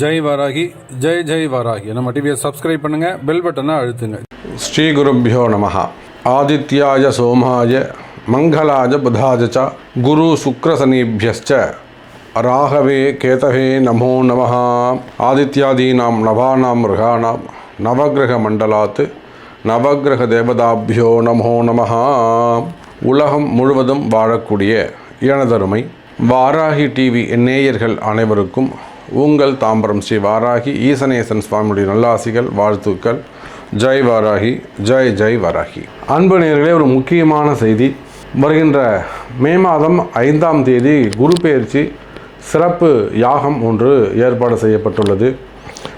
ஜெய் வராகி ஜெய் ஜெய் வராகி. நம்ம டிவியை சப்ஸ்கிரைப் பண்ணுங்கள் பெல் பட்டனை அழுத்துங்க. ஸ்ரீகுருப்போ நமஹா. ஆதித்யாய சோமாய மங்களாஜ புதாஜ ச குரு சுக்ரசனீபியஸ்ச ராகவே கேதவே நமோ நமஹா. ஆதித்யாதீனாம் நவானாம் மிருகாணாம் நவகிரக மண்டலாத் நவகிரக தேவதாபியோ நமோ நமஹா. உலகம் முழுவதும் வாழக்கூடிய எனதருமை வாராகி டிவி நேயர்கள் அனைவருக்கும் உங்கள் தாம்பரம் ஸ்ரீ வாராகி ஈசனேசன் சுவாமியுடைய நல்லாசிகள் வாழ்த்துக்கள். ஜெய் வாராகி ஜெய் ஜெய் வாராகி. அன்பு நேர்களே ஒரு முக்கியமான செய்தி. வருகின்ற மே மாதம் ஐந்தாம் தேதி குரு பெயர்ச்சி சிறப்பு யாகம் ஒன்று ஏற்பாடு செய்யப்பட்டுள்ளது.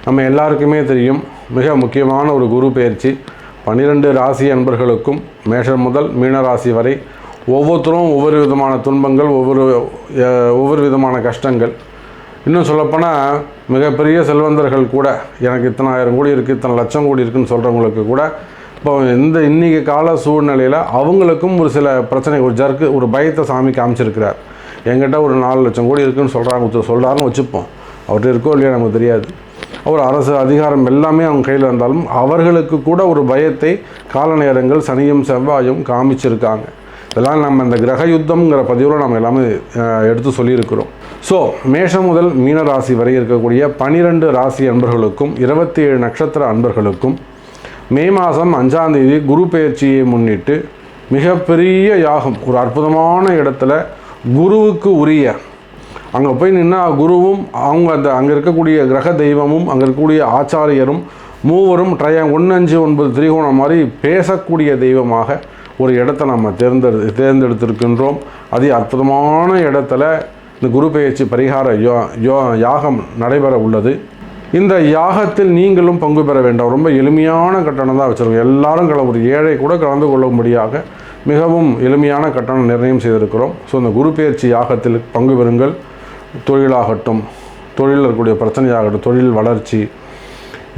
நம்ம எல்லாருக்குமே தெரியும் மிக முக்கியமான ஒரு குரு பெயர்ச்சி பன்னிரெண்டு ராசி அன்பர்களுக்கும் மேஷம் முதல் மீன ராசி வரை ஒவ்வொருத்தரும் ஒவ்வொரு விதமான துன்பங்கள் ஒவ்வொரு ஒவ்வொரு விதமான கஷ்டங்கள். இன்னும் சொல்லப்போனால் மிகப்பெரிய செல்வந்தர்கள் கூட எனக்கு இத்தனை ஆயிரம் கோடி இருக்குது இத்தனை லட்சம் கோடி இருக்குதுன்னு சொல்கிறவங்களுக்கு கூட இப்போ இந்த இன்றைக்கி கால சூழ்நிலையில் அவங்களுக்கும் ஒரு சில பிரச்சனை ஒரு ஜர்க்கு ஒரு பயத்தை சாமி காமிச்சிருக்கிறார். எங்கிட்ட ஒரு நாலு லட்சம் கோடி இருக்குதுன்னு சொல்கிறாங்க சொல்கிறாருன்னு வச்சுப்போம். அவர்கிட்ட இருக்கோ இல்லையா நமக்கு தெரியாது. அவர் அரசு அதிகாரம் எல்லாமே அவங்க கையில் இருந்தாலும் அவர்களுக்கு கூட ஒரு பயத்தை கால நேரங்கள் சனியும் செவ்வாயும் காமிச்சிருக்காங்க. இதெல்லாம் நம்ம இந்த கிரக யுத்தம்ங்கிற பதிவில் நம்ம எல்லாமே எடுத்து சொல்லியிருக்கிறோம். ஸோ மேஷம் முதல் மீன ராசி வரை இருக்கக்கூடிய பனிரெண்டு ராசி அன்பர்களுக்கும் இருபத்தி ஏழு நட்சத்திர அன்பர்களுக்கும் மே மாதம் அஞ்சாம் தேதி குரு பெயர்ச்சியை முன்னிட்டு மிகப்பெரிய யாகம் ஒரு அற்புதமான இடத்துல குருவுக்கு உரிய. அங்கே போய் நின்னா குருவும் அவங்க அந்த அங்கே இருக்கக்கூடிய கிரக தெய்வமும் அங்கே இருக்கக்கூடிய ஆச்சாரியரும் மூவரும் ட்ரையா ஒன்று அஞ்சு ஒன்பது திரிகோணம் மாதிரி பேசக்கூடிய தெய்வமாக ஒரு இடத்த நம்ம தேர்ந்தெடு தேர்ந்தெடுத்திருக்கின்றோம். அது அற்புதமான இடத்துல இந்த குரு பெயர்ச்சி பரிகார யோ யோ யாகம் நடைபெற உள்ளது. இந்த யாகத்தில் நீங்களும் பங்கு பெற வேண்டாம். ரொம்ப எளிமையான கட்டணம் தான் வச்சுருக்கோம். எல்லாரும் கல ஒரு ஏழை கூட கலந்து கொள்ளும்படியாக மிகவும் எளிமையான கட்டணம் நிர்ணயம் செய்திருக்கிறோம். ஸோ இந்த குரு பெயர்ச்சி யாகத்தில் பங்கு பெறுங்கள். தொழிலாகட்டும் தொழிலில் இருக்கக்கூடிய பிரச்சனையாகட்டும் தொழில் வளர்ச்சி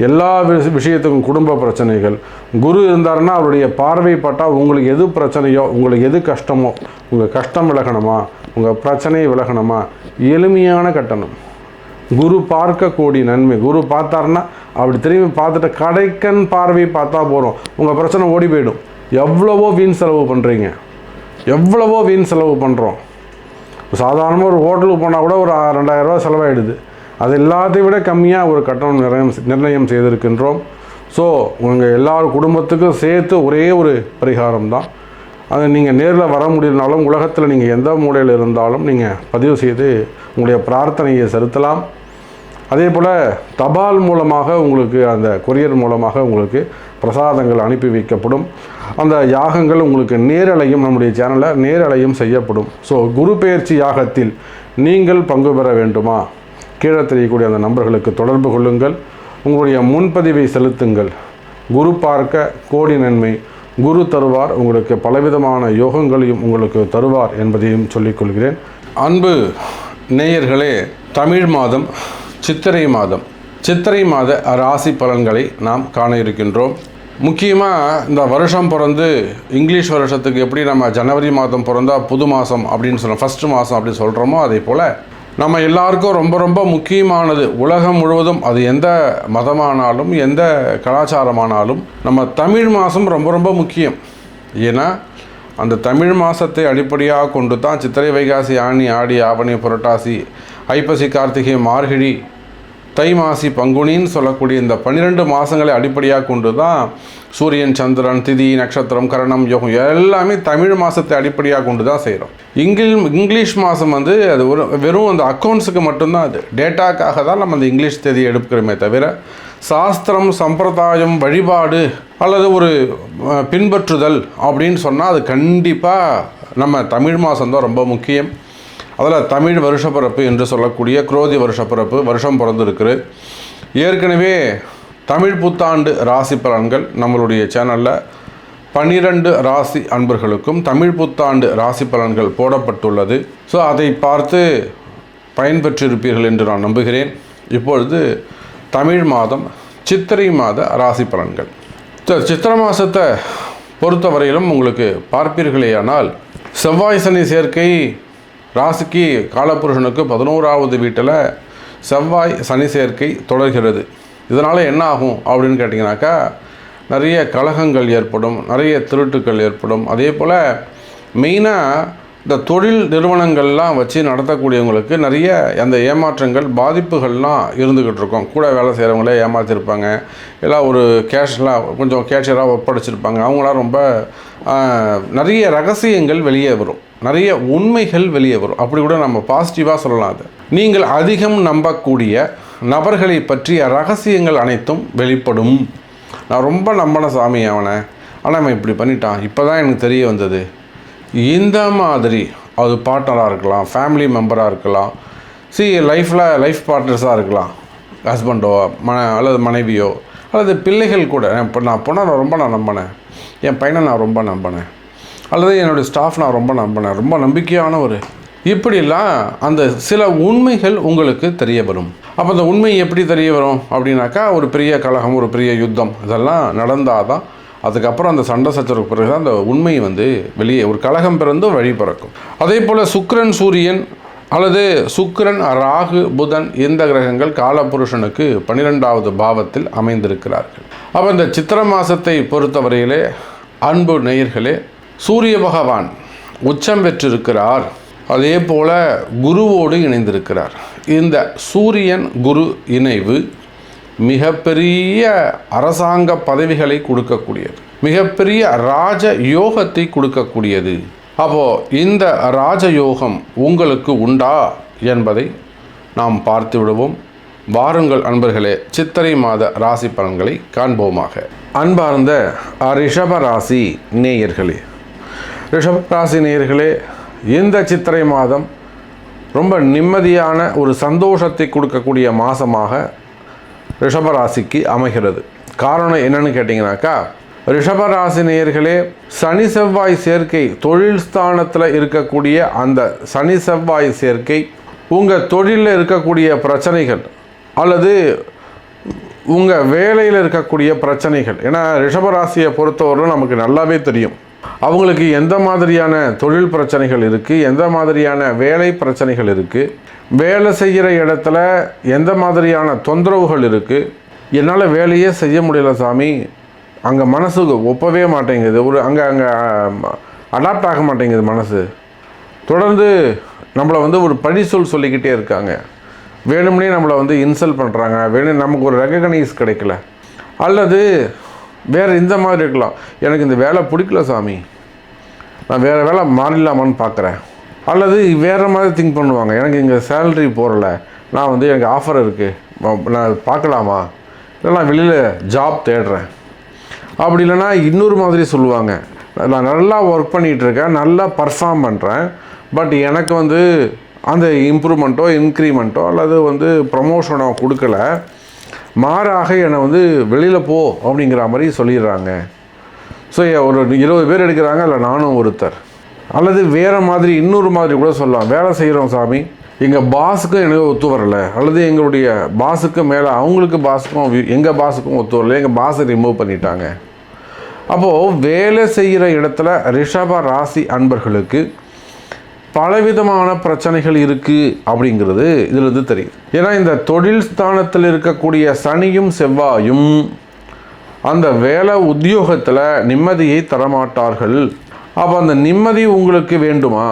எல்லா விஷயத்துக்கும் குடும்ப பிரச்சனைகள். குரு இருந்தாருன்னா அவருடைய பார்வை பட்டால் உங்களுக்கு எது பிரச்சனையோ உங்களுக்கு எது கஷ்டமோ உங்கள் கஷ்டம் விலகணுமா? உங்கள் பிரச்சனை விலகணுமா? எளிமையான கட்டணம். குரு பார்க்கக்கூடிய நன்மை. குரு பார்த்தாருன்னா அப்படி திரும்பி பார்த்துட்டு கடைக்கன் பார்வை பார்த்தா போகிறோம் உங்கள் பிரச்சனை ஓடி போயிடும். எவ்வளவோ வீண் செலவு பண்ணுறீங்க எவ்வளவோ வீண் செலவு பண்ணுறோம் சாதாரணமாக ஒரு ஹோட்டலுக்கு போனால் கூட ஒரு ரெண்டாயிரரூவா ரெண்டாயிரம் செலவாயிடுது. அது எல்லாத்தையும் விட கம்மியாக ஒரு கட்டணம் நிர்ணயம் நிர்ணயம் செய்திருக்கின்றோம். ஸோ உங்கள் எல்லார் குடும்பத்துக்கும் சேர்த்து ஒரே ஒரு பரிகாரம் தான் அது நீங்கள் நேரில் வர முடியலனாலும் உலகத்தில் நீங்கள் எந்த மூலையில் இருந்தாலும் நீங்கள் பதிவு செய்து உங்களுடைய பிரார்த்தனையை செலுத்தலாம். அதே போல் தபால் மூலமாக உங்களுக்கு அந்த கொரியர் மூலமாக உங்களுக்கு பிரசாதங்கள் அனுப்பி வைக்கப்படும். அந்த யாகங்கள் உங்களுக்கு நேரலையும் நம்முடைய சேனலில் நேரலையும் செய்யப்படும். ஸோ குரு பெயர்ச்சி யாகத்தில் நீங்கள் பங்கு பெற வேண்டுமா? கீழே தெரியக்கூடிய அந்த நம்பர்களுக்கு தொடர்பு கொள்ளுங்கள். உங்களுடைய முன்பதிவை செலுத்துங்கள். குரு பார்க்க கோடி நன்மை. குரு தருவார் உங்களுக்கு பலவிதமான யோகங்களையும் உங்களுக்கு தருவார் என்பதையும் சொல்லிக்கொள்கிறேன் அன்பு நேயர்களே தமிழ் மாதம் சித்திரை மாதம். சித்திரை மாத ராசி பலன்களை நாம் காண இருக்கின்றோம். முக்கியமாக இந்த வருஷம் பிறந்து இங்கிலீஷ் வருஷத்துக்கு எப்படி நம்ம ஜனவரி மாதம் பிறந்தால் புது மாதம் அப்படின்னு சொல்ல ஃபஸ்ட்டு மாதம் அப்படின்னு சொல்கிறோமோ அதே போல் நம்ம எல்லாருக்கும் ரொம்ப ரொம்ப முக்கியமானது. உலகம் முழுவதும் அது எந்த மதமானாலும் எந்த கலாச்சாரமானாலும் நம்ம தமிழ் மாதம் ரொம்ப ரொம்ப முக்கியம். ஏன்னா அந்த தமிழ் மாதத்தை அடிப்படையாக கொண்டு தான் சித்திரை வைகாசி ஆணி ஆடி ஆவணி புரட்டாசி ஐப்பசி கார்த்திகை மார்கழி தை மாசி பங்குனின்னு சொல்லக்கூடிய இந்த பன்னிரெண்டு மாதங்களை அடிப்படையாக கொண்டு தான் சூரியன் சந்திரன் திதி நட்சத்திரம் கரணம் யோகம் எல்லாமே தமிழ் மாதத்தை அடிப்படையாக கொண்டு தான் செய்கிறோம் இங்கிலீஷ் இங்கிலீஷ் மாதம் வந்து அது ஒரு வெறும் அந்த அக்கௌண்ட்ஸுக்கு மட்டும்தான் அது. டேட்டாக்காக தான் நம்ம அந்த இங்கிலீஷ் தேதி எடுக்கிறோமே தவிர சாஸ்திரம் சம்பிரதாயம் வழிபாடு அல்லது ஒரு பின்பற்றுதல் அப்படின்னு சொன்னால் அது கண்டிப்பாக நம்ம தமிழ் மாதம் தான் ரொம்ப முக்கியம். அதில் தமிழ் வருஷப்பிறப்பு என்று சொல்லக்கூடிய குரோதி வருஷப்பிறப்பு வருஷம் பிறந்திருக்குது. ஏற்கனவே தமிழ் புத்தாண்டு ராசி பலன்கள் நம்மளுடைய சேனலில் பன்னிரண்டு ராசி அன்பர்களுக்கும் தமிழ் புத்தாண்டு ராசி பலன்கள் போடப்பட்டுள்ளது. ஸோ அதை பார்த்து பயன்பெற்றிருப்பீர்கள் என்று நான் நம்புகிறேன். இப்பொழுது தமிழ் மாதம் சித்திரை மாத ராசி பலன்கள். த- சித்திரை மாதத்தை பொறுத்தவரையிலும் உங்களுக்கு பார்ப்பீர்களேயானால் செவ்வாய் சனி சேர்க்கை ராசிக்கு காலபுருஷனுக்கு பதினோராவது வீட்டில் செவ்வாய் சனி சேர்க்கை தொடர்கிறது. இதனால் என்ன ஆகும் அப்படின்னு கேட்டிங்கனாக்கா நிறைய கலகங்கள் ஏற்படும் நிறைய திருட்டுக்கள் ஏற்படும். அதே போல் மெயினாக இந்த தொழில் நிறுவனங்கள்லாம் வச்சு நடத்தக்கூடியவங்களுக்கு நிறைய அந்த ஏமாற்றங்கள் பாதிப்புகள்லாம் இருந்துக்கிட்டு இருக்கும். கூட வேலை செய்கிறவங்களே ஏமாற்றிருப்பாங்க எல்லாம் ஒரு கேஷ்லாம் கொஞ்சம் கேஷியராக ஒப்படைச்சிருப்பாங்க. அவங்களாம் ரொம்ப நிறைய ரகசியங்கள் வெளியே வரும். நிறைய உண்மைகள் வெளியே வரும். அப்படி கூட நம்ம பாசிட்டிவாக சொல்லலாம் அது. நீங்கள் அதிகம் நம்பக்கூடிய நபர்களை பற்றிய ரகசியங்கள் அனைத்தும் வெளிப்படும். நான் ரொம்ப நம்பின சாமி அவனை. ஆனால் அவன் இப்படி பண்ணிட்டான். இப்போ தான் எனக்கு தெரிய வந்தது. இந்த மாதிரி அது பார்ட்னராக இருக்கலாம் ஃபேமிலி மெம்பராக இருக்கலாம். சி லைஃப்பில் லைஃப் பார்ட்னர்ஸாக இருக்கலாம். ஹஸ்பண்டோ மன அல்லது மனைவியோ அல்லது பிள்ளைகள் கூட. இப்போ நான் பொண்ணை நான் ரொம்ப நான் நம்பினேன். என் பையனை நான் ரொம்ப நம்பினேன். அல்லது என்னுடைய ஸ்டாஃப் நான் ரொம்ப நம்பினேன். ரொம்ப நம்பிக்கையான ஒரு இப்படிலாம் அந்த சில உண்மைகள் உங்களுக்கு தெரிய வரும் அப்போ அந்த உண்மை எப்படி தெரிய வரும் அப்படின்னாக்கா ஒரு பெரிய கலகம் ஒரு பெரிய யுத்தம் இதெல்லாம் நடந்தால் தான் அதுக்கப்புறம் அந்த சண்டை சச்சரவுக்கு பிறகு தான் அந்த உண்மை வந்து வெளியே ஒரு கலகம் பிறந்து வழி பிறக்கும். அதே போல் சுக்ரன் சூரியன் அல்லது சுக்கரன் ராகு புதன் இந்த கிரகங்கள் காலபுருஷனுக்கு பன்னிரெண்டாவது பாவத்தில் அமைந்திருக்கிறார்கள். அப்போ இந்த சித்திர மாதத்தை பொறுத்தவரையிலே அன்பு நேயர்களே சூரிய பகவான் உச்சம் பெற்றிருக்கிறார். அதே போல குருவோடு இணைந்திருக்கிறார். இந்த சூரியன் குரு இணைவு மிகப்பெரிய அரசாங்க பதவிகளை கொடுக்கக்கூடியது. மிகப்பெரிய ராஜ யோகத்தை கொடுக்கக்கூடியது. அப்போ இந்த ராஜயோகம் உங்களுக்கு உண்டா என்பதை நாம் பார்த்து விடுவோம். வாருங்கள் அன்பர்களே சித்திரை மாத ராசி பலன்களை காண்போமாக. அன்பார்ந்த ரிஷப ராசி நேயர்களே ரிஷப ராசி இந்த சித்திரை மாதம் ரொம்ப நிம்மதியான ஒரு சந்தோஷத்தை கொடுக்கக்கூடிய மாதமாக ரிஷபராசிக்கு அமைகிறது. காரணம் என்னன்னு கேட்டிங்கனாக்கா ரிஷபராசி நேயர்களே சனி செவ்வாய் சேர்க்கை தொழில் ஸ்தானத்தில் இருக்கக்கூடிய அந்த சனி செவ்வாய் சேர்க்கை உங்கள் தொழிலில் இருக்கக்கூடிய பிரச்சனைகள் அல்லது உங்கள் வேலையில் இருக்கக்கூடிய பிரச்சனைகள். ஏன்னா ரிஷபராசியை பொறுத்தவரை நமக்கு நல்லாவே தெரியும். அவங்களுக்கு எந்த மாதிரியான தொழில் பிரச்சனைகள் இருக்குது எந்த மாதிரியான வேலை பிரச்சனைகள் இருக்குது வேலை செய்கிற இடத்துல எந்த மாதிரியான தொந்தரவுகள் இருக்குது என்னால் வேலையே செய்ய முடியல சாமி. அங்கே மனசு ஒப்பவே மாட்டேங்குது. ஒரு அங்கே அங்கே அடாப்ட் ஆக மாட்டேங்குது மனசு. தொடர்ந்து நம்மளை வந்து ஒரு பழி சொல் சொல்லிக்கிட்டே இருக்காங்க. வேணும்னே நம்மளை வந்து இன்சல்ட் பண்ணுறாங்க வேணும் நமக்கு ஒரு ரெகக்னைஸ் கிடைக்கல. அல்லது வேறு இந்த மாதிரி இருக்கலாம். எனக்கு இந்த வேலை பிடிக்கல சாமி. நான் வேறு வேலை மாறிடலாமான்னு பார்க்குறேன் அல்லது வேறு மாதிரி திங்க் பண்ணுவாங்க. எனக்கு இங்கே சேலரி போகிறல நான் வந்து எனக்கு ஆஃபர் இருக்குது நான் பார்க்கலாமா இல்லை நான் வெளியில் ஜாப் தேடுறேன். அப்படி இல்லைன்னா இன்னொரு மாதிரி சொல்லுவாங்க. நான் நல்லா ஒர்க் பண்ணிகிட்ருக்கேன் நல்லா பர்ஃபார்ம் பண்ணுறேன் பட் எனக்கு வந்து அந்த இம்ப்ரூவ்மெண்ட்டோ இன்க்ரிமெண்ட்டோ அல்லது வந்து ப்ரமோஷனோ கொடுக்கல. மாறாக என்னை வந்து வெளியில் போ அப்படிங்கிற மாதிரி சொல்லிடுறாங்க. ஸோ ஒரு இருபது பேர் எடுக்கிறாங்க இல்லை நானும் ஒருத்தர். அல்லது வேறு மாதிரி இன்னொரு மாதிரி கூட சொல்லலாம். வேலை செய்கிறோம் சாமி. எங்கள் பாஸுக்கும் எனக்கு ஒத்து வரல. அல்லது எங்களுடைய பாஸுக்கு மேலே அவங்களுக்கு பாஸுக்கும் எங்கள் பாஸுக்கும் ஒத்து வரல. எங்கள் பாஸை ரிமூவ் பண்ணிட்டாங்க. அப்போது வேலை செய்கிற இடத்துல ரிஷப ராசி அன்பர்களுக்கு பலவிதமான பிரச்சனைகள் இருக்குது அப்படிங்கிறது இதிலிருந்து தெரியுது. ஏன்னா இந்த தொழில் ஸ்தானத்தில் இருக்கக்கூடிய சனியும் செவ்வாயும் அந்த வேலை உத்தியோகத்தில் நிம்மதியை தரமாட்டார்கள். அப்போ அந்த நிம்மதி உங்களுக்கு வேண்டுமா?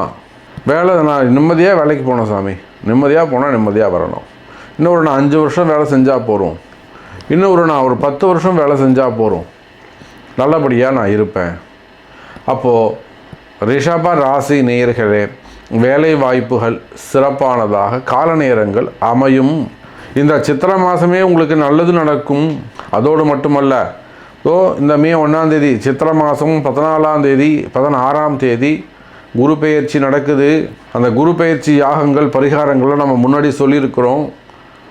வேலை நான் நிம்மதியாக வேலைக்கு போனேன் சாமி. நிம்மதியாக போனால் நிம்மதியாக வரணும். இன்னும் ஒரு நான் அஞ்சு வருஷம் வேலை செஞ்சால் போகிறோம் இன்னும் ஒரு நான் ஒரு பத்து வருஷம் வேலை செஞ்சால் போகிறோம் நல்லபடியாக நான் இருப்பேன். அப்போது ரிஷப ராசி நேயர்களே வேலை வாய்ப்புகள் சிறப்பானதாக கால நேரங்கள் அமையும். இந்த சித்திரை மாதமே உங்களுக்கு நல்லது நடக்கும். அதோடு மட்டுமல்ல ஓ இந்த மே ஒன்றாந்தேதி சித்திரை மாதம் பதினாலாம் தேதி பதினாறாம் தேதி குரு பெயர்ச்சி நடக்குது. அந்த குரு பெயர்ச்சி யாகங்கள் பரிகாரங்களை நம்ம முன்னாடி சொல்லியிருக்கிறோம்.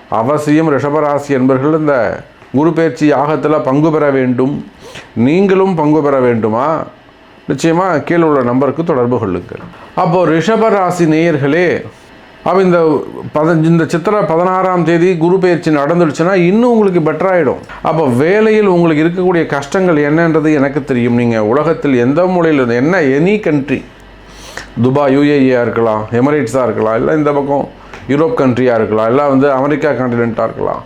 அவசியம் ரிஷபராசி என்பர்கள் இந்த குரு பெயர்ச்சி யாகத்தில் பங்கு பெற வேண்டும். நீங்களும் பங்கு பெற வேண்டுமா? நிச்சயமாக கீழே உள்ள நம்பருக்கு தொடர்பு கொள்ளுங்கள். அப்போது ரிஷபராசி நேயர்களே அப்போ இந்த பதஞ்சு இந்த சித்திரை பதினாறாம் தேதி குரு பயிற்சி நடந்துடுச்சுன்னா இன்னும் உங்களுக்கு பெட்டராகிடும் அப்போ வேலையில் உங்களுக்கு இருக்கக்கூடிய கஷ்டங்கள் என்னன்றது எனக்கு தெரியும். நீங்கள் உலகத்தில் எந்த மூலையில் என்ன எனி கண்ட்ரி துபாய் யூஏஇயாக இருக்கலாம் எமிரேட்ஸாக இருக்கலாம் இல்லை இந்த பக்கம் யூரோப் கண்ட்ரியாக இருக்கலாம் இல்லை வந்து அமெரிக்கா கான்டினெண்ட்டாக இருக்கலாம்.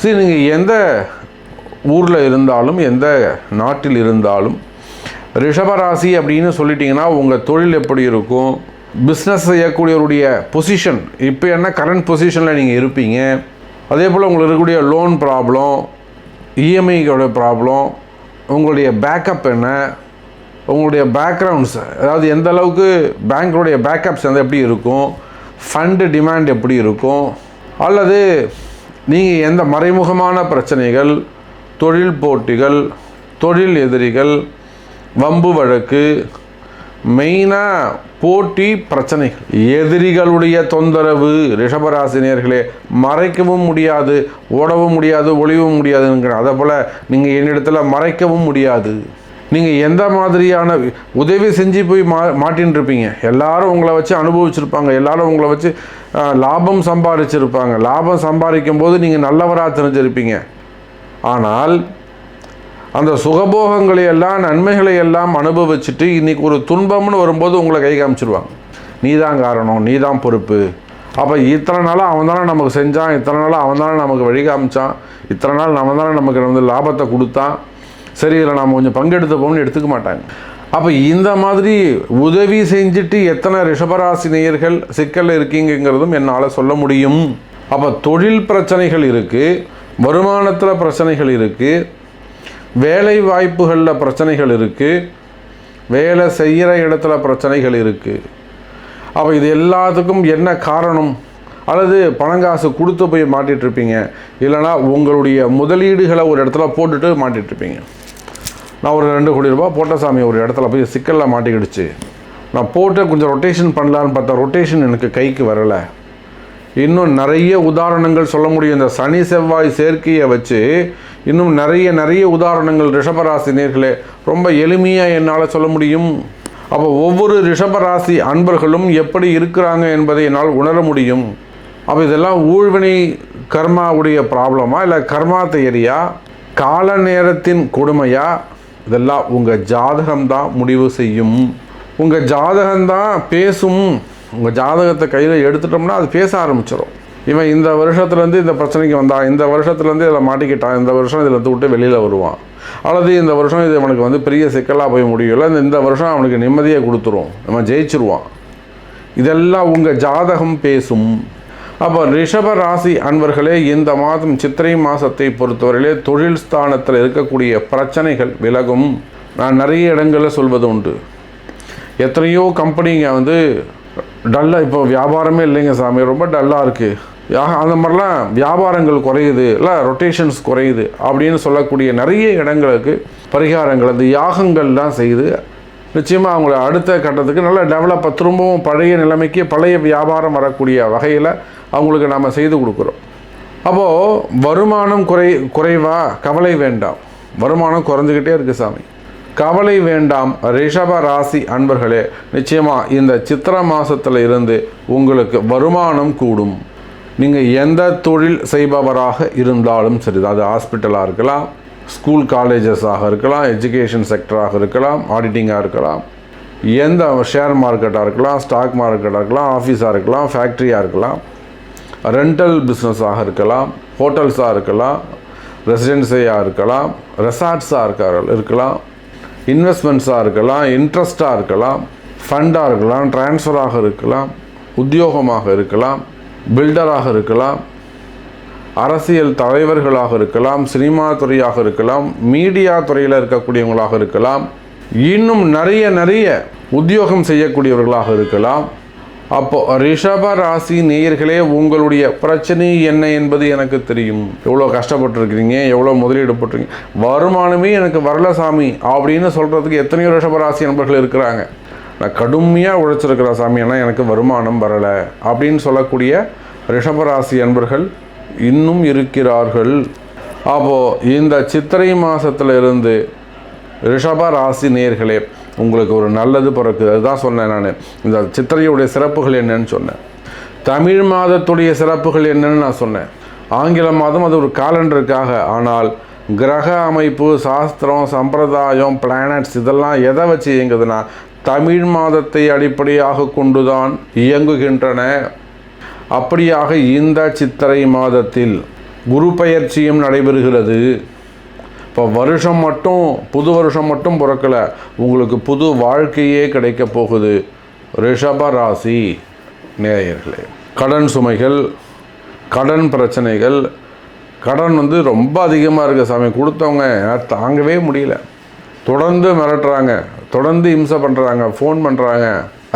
சரி நீங்கள் எந்த ஊரில் இருந்தாலும் எந்த நாட்டில் இருந்தாலும் ரிஷபராசி அப்படின்னு சொல்லிட்டிங்கன்னா உங்கள் தொழில் எப்படி இருக்கும்? பிஸ்னஸ் செய்யக்கூடியவருடைய பொசிஷன் இப்போ என்ன கரண்ட் பொசிஷனில் நீங்கள் இருப்பீங்க? அதே போல் உங்களுக்கு இருக்கக்கூடிய லோன் ப்ராப்ளம் இஎம்ஐயோட ப்ராப்ளம் உங்களுடைய பேக்கப் என்ன? உங்களுடைய பேக்ரவுண்ட்ஸ் அதாவது எந்த அளவுக்கு பேங்க்குடைய பேக்கப்ஸ் வந்து எப்படி இருக்கும்? ஃபண்டு டிமாண்ட் எப்படி இருக்கும்? அல்லது நீங்கள் எந்த மறைமுகமான பிரச்சனைகள் தொழில் போட்டிகள் தொழில் எதிரிகள் வம்பு வழக்கு மெயினாக போட்டி பிரச்சனைகள். எதிரிகளுடைய தொந்தரவு ரிஷபராசினியர்களே மறைக்கவும் முடியாது ஓடவும் முடியாது ஒளிவும் முடியாதுங்கிற அதே போல் நீங்கள் என்னிடத்துல மறைக்கவும் முடியாது. நீங்கள் எந்த மாதிரியான உதவி செஞ்சு போய் மா மாட்டின்னு இருப்பீங்க எல்லாரும் உங்களை வச்சு அனுபவிச்சிருப்பாங்க. எல்லாரும் உங்களை வச்சு லாபம் சம்பாதிச்சிருப்பாங்க லாபம் சம்பாதிக்கும் போது நீங்கள் நல்லவராக தெரிஞ்சிருப்பீங்க. ஆனால் அந்த சுகபோகங்களை எல்லாம் நன்மைகளை எல்லாம் அனுபவிச்சுட்டு இன்றைக்கி ஒரு துன்பம்னு வரும்போது உங்களை கை காமிச்சிருவாங்க. நீ தான் காரணம் நீ தான் பொறுப்பு. அப்போ இத்தனை நாளாக அவன் தானே நமக்கு செஞ்சான் இத்தனை நாளாக அவன் தானே நமக்கு வழி காமிச்சான் இத்தனை நாள் அவன் தானே நமக்கு வந்து லாபத்தை கொடுத்தான். சரி இதில் நாம் கொஞ்சம் பங்கெடுத்துப்போம்னு எடுத்துக்க மாட்டாங்க. அப்போ இந்த மாதிரி உதவி செஞ்சுட்டு எத்தனை ரிஷபராசி நேயர்கள் சிக்கலில் இருக்கீங்கங்கிறதும் என்னால் சொல்ல முடியும். அப்போ தொழில் பிரச்சனைகள் இருக்குது வருமானத்தில் பிரச்சனைகள் இருக்குது வேலை வாய்ப்புகளில் பிரச்சனைகள் இருக்குது வேலை செய்கிற இடத்துல பிரச்சனைகள் இருக்குது அப்போ இது எல்லாத்துக்கும் என்ன காரணம்? அல்லது பணங்காசு கொடுத்து போய் மாட்டிகிட்ருப்பீங்க இல்லைனா உங்களுடைய முதலீடுகளை ஒரு இடத்துல போட்டுட்டு மாட்டிகிட்ருப்பீங்க நான் ஒரு ரெண்டு கோடி ரூபாய் போட்டசாமி ஒரு இடத்துல போய் சிக்கலில் மாட்டிக்கிடுச்சு. நான் போட்டு கொஞ்சம் ரொட்டேஷன் பண்ணலான்னு பார்த்தா ரொட்டேஷன் எனக்கு கைக்கு வரலை. இன்னும் நிறைய உதாரணங்கள் சொல்ல முடியும். இந்த சனி செவ்வாய் சேர்க்கையை வச்சு இன்னும் நிறைய நிறைய உதாரணங்கள் ரிஷபராசி நேர்களே. ரொம்ப எளிமையாக என்னால் சொல்ல முடியும். அப்போ ஒவ்வொரு ரிஷபராசி அன்பர்களும் எப்படி இருக்கிறாங்க என்பதை என்னால் உணர முடியும். அப்போ இதெல்லாம் ஊழ்வினை கர்மாவுடைய ப்ராப்ளமா? இல்லை கர்மா தியரியா கால நேரத்தின் கொடுமையா? இதெல்லாம் உங்கள் ஜாதகம்தான் முடிவு செய்யும். உங்கள் ஜாதகம்தான் பேசும். உங்கள் ஜாதகத்தை கையில் எடுத்துட்டோம்னா அது பேச ஆரம்பிச்சிடும் இவன் இந்த வருஷத்துலேருந்து இந்த பிரச்சனைக்கு வந்தான். இந்த வருஷத்துலேருந்து இதில் மாட்டிக்கிட்டான். இந்த வருஷம் இதில் விட்டு வெளியில் வருவான். அல்லது இந்த வருஷம் இது அவனுக்கு வந்து பெரிய சிக்கலாக போய் முடியல இந்த- இந்த வருஷம் அவனுக்கு நிம்மதியை கொடுத்துரும். இவன் ஜெயிச்சிருவான். இதெல்லாம் உங்கள் ஜாதகம் பேசும். அப்போ ரிஷப ராசி அன்பர்களே இந்த மாதம் சித்திரை மாதத்தை பொறுத்தவரையிலே தொழில் ஸ்தானத்தில் இருக்கக்கூடிய பிரச்சனைகள் விலகும். நான் நிறைய இடங்களில் சொல்வது உண்டு. எத்தனையோ கம்பெனிங்க வந்து டல்லாக இப்போ வியாபாரமே இல்லைங்க சாமி. ரொம்ப டல்லாக இருக்குது யாக அந்த மாதிரிலாம் வியாபாரங்கள் குறையுது இல்லை ரொட்டேஷன்ஸ் குறையுது அப்படின்னு சொல்லக்கூடிய நிறைய இடங்களுக்கு பரிகாரங்கள் அந்த யாகங்கள்லாம் செய்து நிச்சயமாக அவங்கள அடுத்த கட்டத்துக்கு நல்லா டெவலப் திரும்பவும் பழைய நிலைமைக்கு பழைய வியாபாரம் வரக்கூடிய வகையில் அவங்களுக்கு நாம் செய்து கொடுக்குறோம். அப்போது வருமானம் குறை குறைவா? கவலை வேண்டாம். வருமானம் குறைஞ்சிக்கிட்டே இருக்குது சாமி. கவலை வேண்டாம். ரிஷப ராசி அன்பர்களே நிச்சயமாக இந்த சித்திர மாதத்தில் இருந்து உங்களுக்கு வருமானம் கூடும். நீங்கள் எந்த தொழில் செய்பவராக இருந்தாலும் சரி அது ஹாஸ்பிட்டலாக இருக்கலாம் ஸ்கூல் காலேஜஸாக இருக்கலாம் எஜுகேஷன் செக்டராக இருக்கலாம் ஆடிட்டிங்காக இருக்கலாம் எந்த ஷேர் மார்க்கெட்டாக இருக்கலாம் ஸ்டாக் மார்க்கெட்டாக இருக்கலாம் ஆஃபீஸாக இருக்கலாம் ஃபேக்ட்ரியாக இருக்கலாம் ரெண்டல் பிஸ்னஸாக இருக்கலாம் ஹோட்டல்ஸாக இருக்கலாம் ரெசிடென்சியாக இருக்கலாம் ரெசார்ட்ஸாக இருக்க இருக்கலாம் இன்வெஸ்ட்மெண்ட்ஸாக இருக்கலாம் இன்ட்ரெஸ்ட்டாக இருக்கலாம் ஃபண்டாக இருக்கலாம் ட்ரான்ஸ்ஃபராக இருக்கலாம் உத்தியோகமாக இருக்கலாம் பில்டராக இருக்கலாம் அரசியல் தலைவர்களாக இருக்கலாம் சினிமா துறையாக இருக்கலாம் மீடியா துறையில் இருக்கக்கூடியவங்களாக இருக்கலாம் இன்னும் நிறைய நிறைய உத்தியோகம் செய்யக்கூடியவர்களாக இருக்கலாம். அப்போ ரிஷப ராசி நேயர்களே உங்களுடைய பிரச்சனை என்ன என்பது எனக்கு தெரியும். எவ்வளோ கஷ்டப்பட்டுருக்கிறீங்க எவ்வளோ முதலீடு போட்டிருக்கீங்க வருமானமே எனக்கு வரல சாமி அப்படின்னு சொல்கிறதுக்கு எத்தனையோ ரிஷப ராசி நண்பர்கள் இருக்கிறாங்க. நான் கடுமையாக உழைச்சிருக்கிற சாமி ஆனால் எனக்கு வருமானம் வரலை அப்படின்னு சொல்லக்கூடிய ரிஷபராசி அன்பர்கள் இன்னும் இருக்கிறார்கள். அப்போது இந்த சித்திரை மாதத்துல இருந்து ரிஷப ராசி நேர்களே உங்களுக்கு ஒரு நல்லது பிறக்குது. அதுதான் சொன்னேன் நான். இந்த சித்திரையுடைய சிறப்புகள் என்னன்னு சொன்னேன். தமிழ் மாதத்துடைய சிறப்புகள் என்னன்னு நான் சொன்னேன். ஆங்கில மாதம் அது ஒரு காலண்டருக்காக. ஆனால் கிரக அமைப்பு சாஸ்திரம் சம்பிரதாயம் பிளானட்ஸ் இதெல்லாம் எதை வச்சு இயங்குதுன்னா தமிழ் மாதத்தை அடிப்படையாக கொண்டுதான் இயங்குகின்றன. அப்படியாக இந்த சித்திரை மாதத்தில் குரு பயிற்சியும் நடைபெறுகிறது. இப்போ வருஷம் மட்டும் புது வருஷம் மட்டும் பிறக்கலை. உங்களுக்கு புது வாழ்க்கையே கிடைக்க போகுது. ரிஷப ராசி நேயர்களே கடன் சுமைகள் கடன் பிரச்சனைகள் கடன் வந்து ரொம்ப அதிகமாக இருக்குது சாமி. கொடுத்தவங்க தாங்கவே முடியல. தொடர்ந்து மிரட்டுறாங்க. தொடர்ந்து இம்சை பண்ணுறாங்க ஃபோன் பண்ணுறாங்க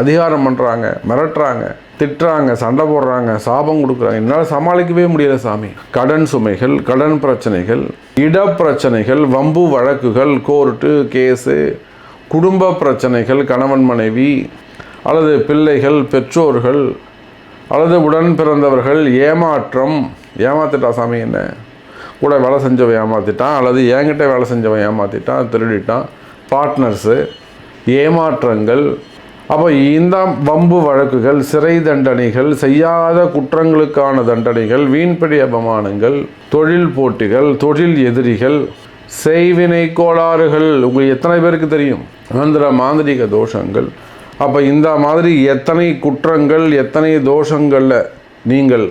அதிகாரம் பண்ணுறாங்க மிரட்டுறாங்க திட்டுறாங்க சண்டை போடுறாங்க சாபம் கொடுக்குறாங்க. என்னால் சமாளிக்கவே முடியல சாமி. கடன் சுமைகள் கடன் பிரச்சனைகள் இட பிரச்சனைகள் வம்பு வழக்குகள் கோர்ட்டு கேஸு குடும்ப பிரச்சனைகள் கணவன் மனைவி அல்லது பிள்ளைகள் பெற்றோர்கள் அல்லது உடன் பிறந்தவர்கள் ஏமாற்றம். ஏமாத்திட்டா சாமி என்ன? கூட வேலை செஞ்சவன் ஏமாற்றிட்டான் அல்லது என்கிட்ட வேலை செஞ்சவன் ஏமாற்றிட்டான் திருடிட்டான். பார்ட்னர்ஸு ஏமாற்றங்கள். அப்போ இந்த வம்பு வழக்குகள் சிறை தண்டனைகள் செய்யாத குற்றங்களுக்கான தண்டனைகள் வீண்படி அபமானங்கள் தொழில் போட்டிகள் தொழில் எதிரிகள் செய்வினை கோளாறுகள் உங்களுக்கு எத்தனை பேருக்கு தெரியும்? ஆந்திர மாந்திரிக தோஷங்கள். அப்போ இந்த மாதிரி எத்தனை குற்றங்கள் எத்தனை தோஷங்களில் நீங்கள்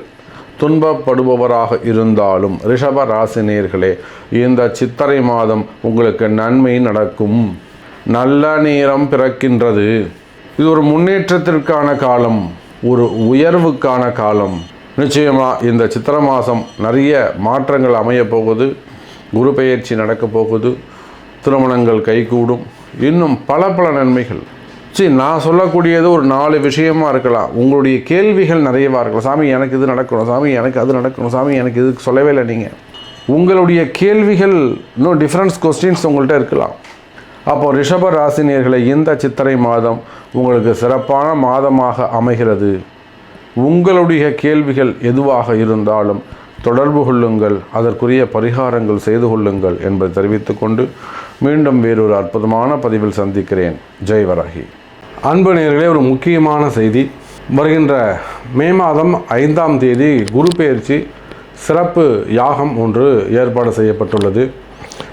துன்பப்படுபவராக இருந்தாலும் ரிஷப ராசினியர்களே இந்த சித்திரை மாதம் உங்களுக்கு நன்மை நடக்கும். நல்ல நேரம் பிறக்கின்றது. இது ஒரு முன்னேற்றத்திற்கான காலம் ஒரு உயர்வுக்கான காலம். நிச்சயமாக இந்த சித்திர மாதம் நிறைய மாற்றங்கள் அமையப்போகுது குரு பெயர்ச்சி நடக்கப் போகுது. திருமணங்கள் கைகூடும். இன்னும் பல பல நன்மைகள். சரி நான் சொல்லக்கூடியது ஒரு நாலு விஷயமா இருக்கலாம். உங்களுடைய கேள்விகள் நிறையவாக இருக்கலாம். சாமி எனக்கு இது நடக்கணும். சாமி எனக்கு அது நடக்கணும். சாமி எனக்கு இது சொல்லவே இல்லை நீங்கள் உங்களுடைய கேள்விகள் இன்னும் டிஃப்ரெண்ட்ஸ் கொஸ்டின்ஸ் உங்கள்கிட்ட இருக்கலாம். அப்போ ரிஷப ராசினியர்களை இந்த சித்திரை மாதம் உங்களுக்கு சிறப்பான மாதமாக அமைகிறது. உங்களுடைய கேள்விகள் எதுவாக இருந்தாலும் தொடர்பு கொள்ளுங்கள். அதற்குரிய பரிகாரங்கள் செய்து கொள்ளுங்கள் என்பதை தெரிவித்துக்கொண்டு மீண்டும் வேறொரு அற்புதமான பதிவில் சந்திக்கிறேன். ஜெய் வராகி. அன்பு ஒரு முக்கியமான செய்தி. வருகின்ற மே மாதம் ஐந்தாம் தேதி குரு பெயர்ச்சி சிறப்பு யாகம் ஒன்று ஏற்பாடு செய்யப்பட்டுள்ளது.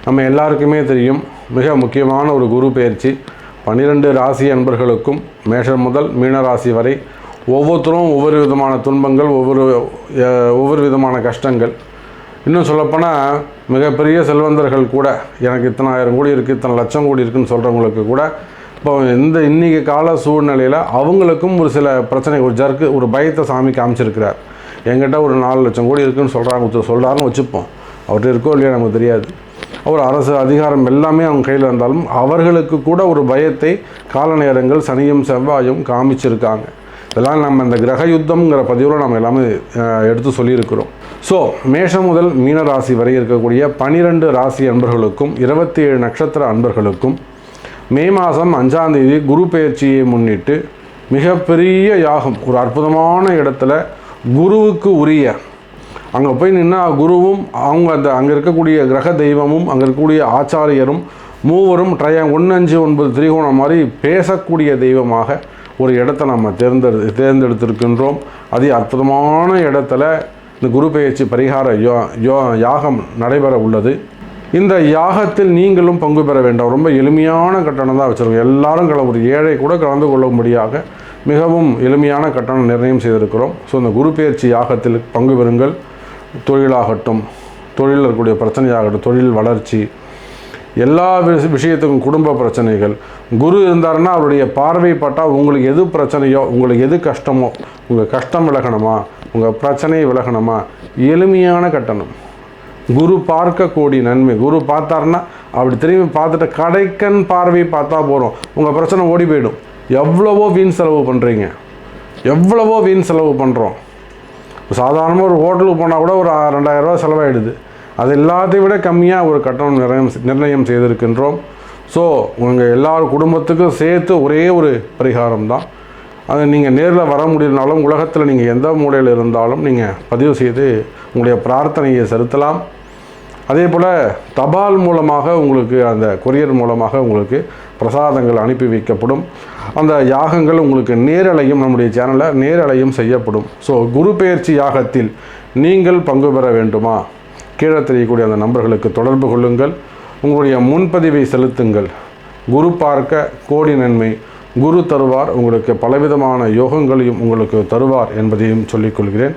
நம்ம எல்லாருக்குமே தெரியும் மிக முக்கியமான ஒரு குரு பெயர்ச்சி பன்னிரெண்டு ராசி அன்பர்களுக்கும் மேஷம் முதல் மீன ராசி வரை ஒவ்வொருத்தரும் ஒவ்வொரு விதமான துன்பங்கள் ஒவ்வொரு ஒவ்வொரு விதமான கஷ்டங்கள். இன்னும் சொல்லப்போனால் மிகப்பெரிய செல்வந்தர்கள் கூட எனக்கு இத்தனை ஆயிரம் கோடி இருக்குது இத்தனை லட்சம் கோடி இருக்குதுன்னு சொல்கிறவங்களுக்கு கூட இப்போ இந்த இன்றைக்கி கால சூழ்நிலையில் அவங்களுக்கும் ஒரு சில பிரச்சனை ஒரு ஜர்க்கு ஒரு பயத்தை சாமி காமிச்சிருக்கிறார். எங்கிட்ட ஒரு நாலு லட்சம் கோடி இருக்குன்னு சொல்கிறாங்க சொல்கிறாருன்னு வச்சுப்போம். அவர்கிட்ட இருக்கோ இல்லையா நமக்கு தெரியாது. ஒரு அரசு அதிகாரம் எல்லாமே அவங்க கையில் இருந்தாலும் அவர்களுக்கு கூட ஒரு பயத்தை கால நேரங்கள் சனியும் செவ்வாயும் காமிச்சிருக்காங்க. இதெல்லாம் நம்ம இந்த கிரக யுத்தம்ங்கிற பதிவில் நம்ம எல்லாமே எடுத்து சொல்லியிருக்கிறோம். ஸோ மேஷம் முதல் மீன ராசி வரை இருக்கக்கூடிய பனிரெண்டு ராசி அன்பர்களுக்கும் இருபத்தி ஏழு நட்சத்திர அன்பர்களுக்கும் மே மாதம் அஞ்சாம் தேதி குரு பெயர்ச்சியை முன்னிட்டு மிகப்பெரிய யாகம் ஒரு அற்புதமான இடத்துல குருவுக்கு உரிய. அங்கே போய் நின்னா குருவும் அவங்க அந்த அங்கே இருக்கக்கூடிய கிரக தெய்வமும் அங்கே இருக்கக்கூடிய ஆச்சாரியரும் மூவரும் ட்ரைய ஒன்று அஞ்சு ஒன்பது திரிகோணம் மாதிரி பேசக்கூடிய தெய்வமாக ஒரு இடத்த நம்ம தேர்ந்தெடு தேர்ந்தெடுத்திருக்கின்றோம். அதே அற்புதமான இடத்துல இந்த குரு பெயர்ச்சி பரிகார யோ யோ யாகம் நடைபெற உள்ளது. இந்த யாகத்தில் நீங்களும் பங்கு பெற வேண்டாம். ரொம்ப எளிமையான கட்டணம் தான் வச்சுருக்கோம். எல்லாரும் கல ஒரு ஏழை கூட கலந்து கொள்ளும்படியாக மிகவும் எளிமையான கட்டணம் நிர்ணயம் செய்திருக்கிறோம். ஸோ இந்த குரு பயிற்சி யாகத்தில் பங்கு பெறுங்கள். தொழிலாகட்டும் தொழிலில் இருக்கக்கூடிய பிரச்சனையாகட்டும் தொழில் வளர்ச்சி எல்லா விஷயத்துக்கும் குடும்ப பிரச்சனைகள். குரு இருந்தாருன்னா அவருடைய பார்வை பட்டால் உங்களுக்கு எது பிரச்சனையோ உங்களுக்கு எது கஷ்டமோ உங்கள் கஷ்டம் விலகணுமா உங்கள் பிரச்சனை விலகணுமா? எளிமையான கட்டணம். குரு பார்க்கக்கூடிய நன்மை. குரு பார்த்தாருன்னா அப்படி திரும்பி பார்த்துட்டு கடைக்கன் பார்வை பார்த்தா போகிறோம் உங்கள் பிரச்சனை ஓடி போயிடும். எவ்வளவோ வீண் செலவு பண்ணுறீங்க எவ்வளவோ வீண் செலவு பண்ணுறோம் சாதாரணமாக ஒரு ஹோட்டலுக்கு போனால் கூட ஒரு ரெண்டாயிரரூவா செலவாயிடுது. அது எல்லாத்தையும் விட கம்மியாக ஒரு கட்டணம் நிர்ணயம் நிர்ணயம் செய்திருக்கின்றோம். ஸோ உங்கள் எல்லார் குடும்பத்துக்கும் சேர்த்து ஒரே ஒரு பரிகாரம் தான். அது நீங்கள் நேரில் வர முடியலனாலும் உலகத்தில் நீங்கள் எந்த மூலையில் இருந்தாலும் நீங்கள் பதிவு செய்து உங்களுடைய பிரார்த்தனையை செலுத்தலாம். அதே போல் தபால் மூலமாக உங்களுக்கு அந்த கொரியர் மூலமாக உங்களுக்கு பிரசாதங்கள் அனுப்பி வைக்கப்படும். அந்த யாகங்கள் உங்களுக்கு நேரலையும் நம்முடைய சேனலில் நேரலையும் செய்யப்படும். ஸோ குரு பெயர்ச்சி யாகத்தில் நீங்கள் பங்கு பெற வேண்டுமா? கீழே தெரியக்கூடிய அந்த நம்பர்களுக்கு தொடர்பு கொள்ளுங்கள். உங்களுடைய முன்பதிவை செலுத்துங்கள். குரு பார்க்க கோடி நன்மை. குரு தருவார். உங்களுக்கு பலவிதமான யோகங்களையும் உங்களுக்கு தருவார் என்பதையும் சொல்லிக்கொள்கிறேன்